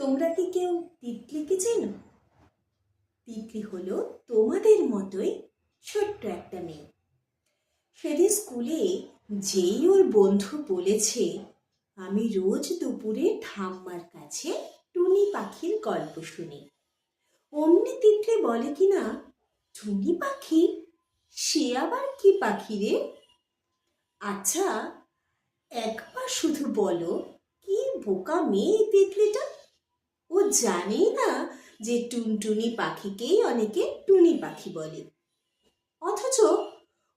তোমরা কি কেউ তিতলিকে চেনো? তিতলি হলো তোমাদের মতোই ছোট্ট একটা মেয়ে। সেদিন স্কুলে যেই ওর বন্ধু বলেছে, আমি রোজ দুপুরে ঠাম্মার কাছে টুনি পাখির গল্প শুনি। অমনি তিতলে বলে কিনা, টুনি পাখি? সে আবার কি পাখি রে? আচ্ছা একবার শুধু বলো, কি বোকা মেয়ে তিতলিটা? ও জানেই না যে টুনটুনি পাখিকেই অনেকে টুনি পাখি বলে। অথচ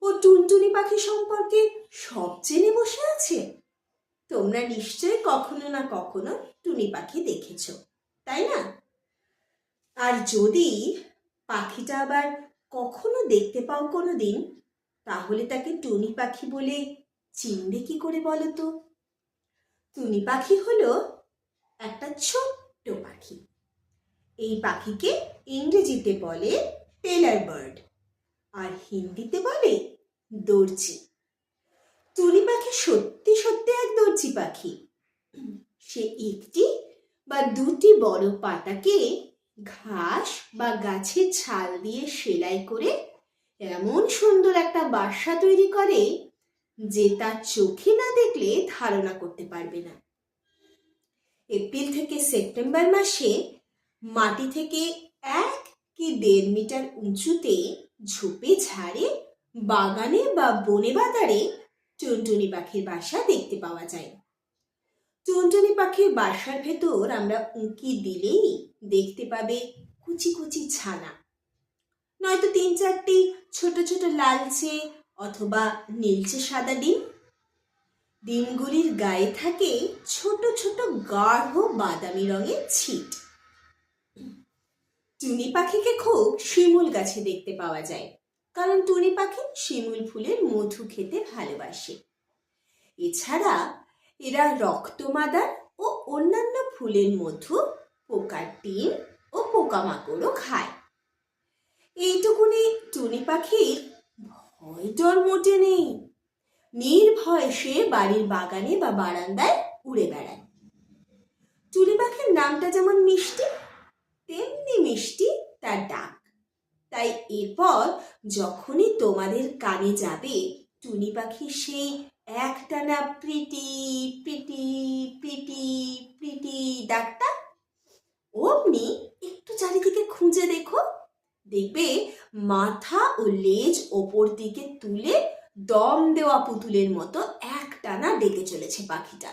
ও টুনটুনি পাখি সম্পর্কে সব জেনে বসে আছে। তোমরা নিশ্চয়ই কখনো না কখনো টুনি পাখি দেখেছ, তাই না? আর যদি পাখিটা আবার কখনো দেখতে পাও কোনো দিন তাহলে তাকে টুনি পাখি বলে চিনবে কি করে বলো তো? টুনি পাখি হলো একটা ছোট্ট পাখি। এই পাখিকে ইংরেজিতে বলে টেলার বার্ড আর হিন্দিতে বলে দর্জি। টুনি পাখি সত্যি সত্যি এক দর্জি পাখি। সে একটি বা দুটি বড় পাতাকে ঘাস বা গাছের ছাল দিয়ে সেলাই করে এমন সুন্দর একটা বাসা তৈরি করে যে তার চোখে না দেখলে ধারণা করতে পারবে না। এপ্রিল থেকে সেপ্টেম্বর মাসে মাটি থেকে এক কি দেড় মিটার উঁচুতে ঝোপে ঝাড়ে বাগানে বা বনে বাজারে টুনটুনি পাখির বাসা দেখতে পাওয়া যায়। টুনটুনি পাখির বাসার ভেতর আমরা উঁকি দিলেই দেখতে পাবে কুচি কুচি ছানা। নয়তো তিন চারটি ছোট ছোট লালচে অথবা নীলচে সাদা ডিম ডিমগুলির গায়ে থাকে ছোট ছোট গাঢ় বাদামি রঙের ছিট। টুনি পাখিকে খুব শিমুল গাছে দেখতে পাওয়া যায়, কারণ টুনি পাখি শিমুল ফুলের মধু খেতে ভালোবাসে। এছাড়া এরা রক্তমাদার ও অন্যান্য ফুলের মধু, পোকার ডিম ও পোকামাকড়ও খায়। এইটুকুনি টুনি পাখির ভয় ডর মোটে নেই। নির্ভয় সে বাড়ির বাগানে বা বারান্দায় উড়ে বেড়ায়। টুনি পাখির নামটা যেমন মিষ্টি, তেমনি মিষ্টি তার ডাক। তাই এরপর যখনই তোমাদের কানে যাবে টুনি পাখি সেই একটানা প্রীতি প্রীতি প্রীতি প্রীতি ডাকটা, অমনি একটু চারিদিকে খুঁজে দেখো। দেখবে মাথা ও লেজ ওপর দিকে তুলে দম দেওয়া পুতুলের মতো একটানা ডেকে চলেছে পাখিটা।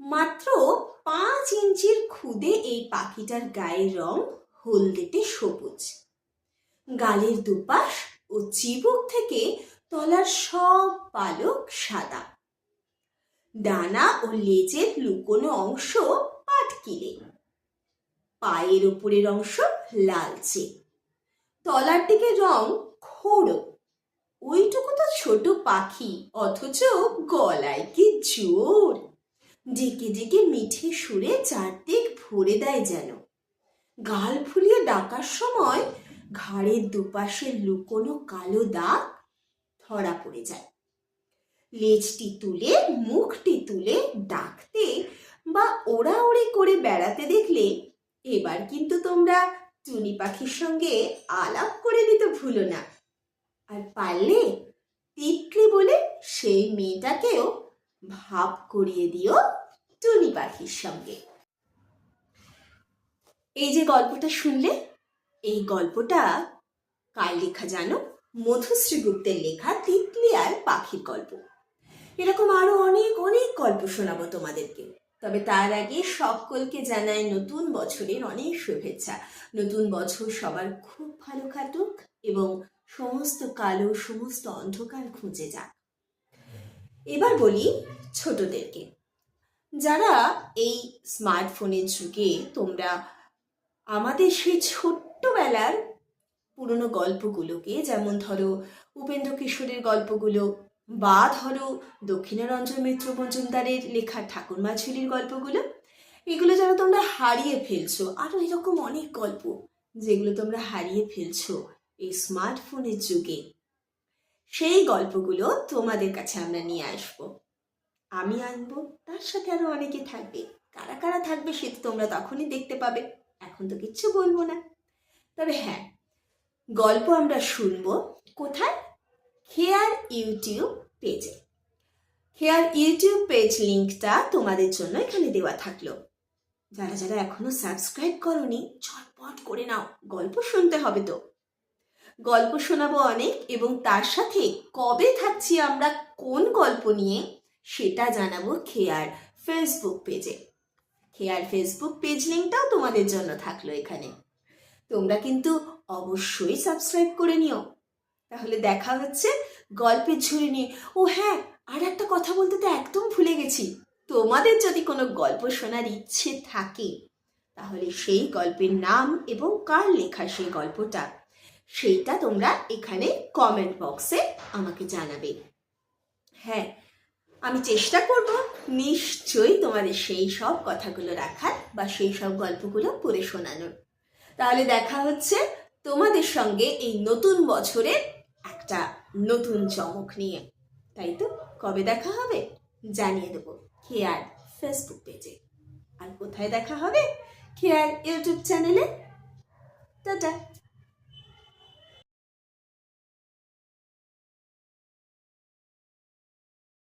মাত্র পাঁচ ইঞ্চির খুদে এই পাখিটার গায়ের রং হলদেটে সবুজ। গালের দুপাশ ও চিবুক থেকে তলার সব পালক সাদা। ডানা ও লেজের লুকোনো অংশ পাটকিলে। পায়ের উপরের অংশ লালচে। তলার দিকে রং খোড়ো ছোট পাখি, অথচ গলায় কি জোর। ডেকে ডেকে মিঠে সুরে চারদিক ভরে দেয় যেন। গাল ফুলিয়ে ডাকার সময় ঘাড়ের দুপাশে লুকোনো কালো দাগ ধরা পড়ে যায়। লেজটি তুলে, মুখটি তুলে ডাকতে বা ওড়া ওড়ি করে বেড়াতে দেখলে এবার কিন্তু তোমরা টুনি পাখির সঙ্গে আলাপ করে নিতে ভুলো না। আর পারলে তিতলি বলে সেই মেয়েটাকেও ভাব করিয়ে দিও টুনি পাখির সঙ্গে। এই যে গল্পটা শুনলে, এই গল্পটা কার লেখা জানো? মধুশ্রী গুপ্তের লেখা তিতলি আর পাখির গল্প। এরকম আরও অনেক অনেক গল্প শোনাবো তোমাদেরকে। তবে তার আগে সকলকে জানাই নতুন বছরের অনেক শুভেচ্ছা। নতুন বছর সবার খুব ভালো কাটুক এবং সমস্ত কালো, সমস্ত অন্ধকার খুঁজে যাক। এবার বলি ছোটদেরকে। যারা এই স্মার্টফোনের যুগে তোমরা আমাদের সেই ছোট্টবেলার পুরনো গল্পগুলোকে, যেমন ধরো উপেন্দ্র কিশোরের গল্পগুলো বা ধরো দক্ষিণারঞ্জন মিত্র মজুমদারের লেখা ঠাকুরমা ঝুলির গল্পগুলো, এগুলো যেন তোমরা হারিয়ে ফেলছো। আরও এরকম অনেক গল্প যেগুলো তোমরা হারিয়ে ফেলছো। এই স্মার্টফোনের যুগে। সেই গল্পগুলো তোমাদের কাছে আমরা নিয়ে আসব। আমি আনব, তার সাথে আরও অনেকে থাকবে। কারা কারা থাকবে সে তো তোমরা তখনই দেখতে পাবে। এখন তো কিচ্ছু বলব না। তবে হ্যাঁ গল্প আমরা শুনব কোথায়? খেয়ার ইউটিউব পেজে খেয়ার ইউটিউব পেজ লিঙ্কটা তোমাদের জন্য এখানে দেওয়া থাকল। যারা যারা এখনও সাবস্ক্রাইব করনি, ঝটপট করে নাও। গল্প শুনতে হবে তো। গল্প শোনাবো অনেক এবং তার সাথে কবে থাকছি আমরা কোন গল্প নিয়ে সেটা জানাব খেয়ার ফেসবুক পেজে। খেয়ার ফেসবুক পেজ লিঙ্কটাও তোমাদের জন্য থাকল এখানে। তোমরা কিন্তু অবশ্যই সাবস্ক্রাইব করে নিও। তাহলে দেখা হচ্ছে গল্পের ঝুড়ি নিয়ে। ও হ্যাঁ আর একটা কথা বলতে তো একদম ভুলে গেছি। তোমাদের যদি কোনো গল্প শোনার ইচ্ছে থাকে, তাহলে সেই গল্পের নাম এবং কার লেখা সেই গল্পটা সেইটা তোমরা এখানে কমেন্ট বক্সে আমাকে জানাবে। হ্যাঁ আমি চেষ্টা করব নিশ্চয়ই তোমাদের সেই সব কথাগুলো রাখার বা সেই সব গল্পগুলো পড়ে শোনানোর। তাহলে দেখা হচ্ছে তোমাদের সঙ্গে এই নতুন বছরের একটা নতুন চমক নিয়ে। তাই তো? কবে দেখা হবে? জানিয়ে দেবো খেয়ার ফেসবুক পেজে আর কোথায় দেখা হবে? খেয়ার ইউটিউব চ্যানেলে